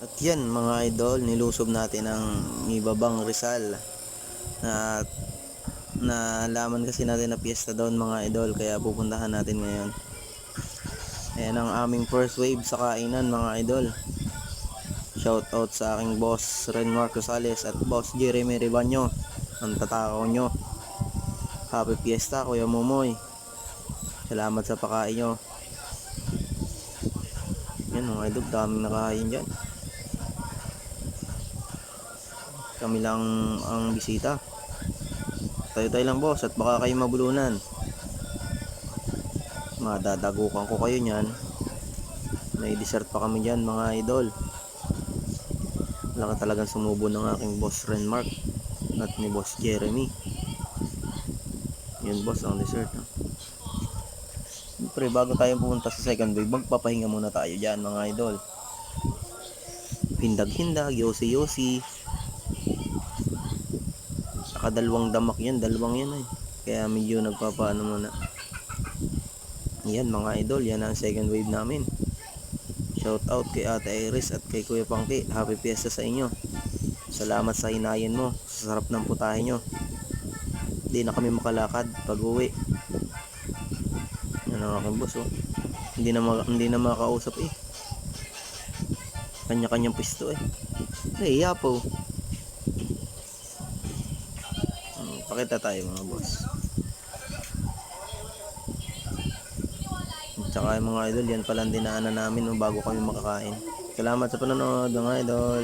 At yan mga idol, nilusob natin ang Ibabang Rizal. Na na laman kasi natin na piyesta doon mga idol kaya pupuntahan natin ngayon. Ayan ang aming first wave sa kainan mga idol. Shout out sa aking boss Renmar Rosales at boss Jeremy Ribanyo. Ang tatakaw nyo. Happy Fiesta Kuya Momoy. Salamat sa pakain nyo. Yan mga idol, daming nakain dyan. Kami lang ang bisita. Tayo-tayo lang boss at baka kayo mabulunan. Madadagukan ko kayo niyan. May dessert pa kami dyan mga idol. Wala ka talagang sumubo ng aking boss Renmark at ni boss Jeremy. Yun boss ang dessert. No? Siyempre bago tayo pumunta sa second wave, magpapahinga muna tayo dyan mga idol. Hindag-hindag, yosi-yosi. Nakadalawang damak yan, dalawang yan eh. Kaya medyo nagpapaano muna. Yan mga idol, yan ang second wave namin. Shout out kay Ate Iris at kay Kuya Pangki. Happy Fiesta sa inyo. Salamat sa hinayin mo. Sa sarap ng putahe nyo. Hindi na kami makalakad pag uwi. Ang aking boss oh. Hindi na, hindi na makausap eh. Kanya-kanyang pisto eh. Hey, yapo. Pakita tayo mga boss. Tsaka yung mga idol, yan pala ang dinaanan namin bago kami makakain. Salamat sa panonood mga idol.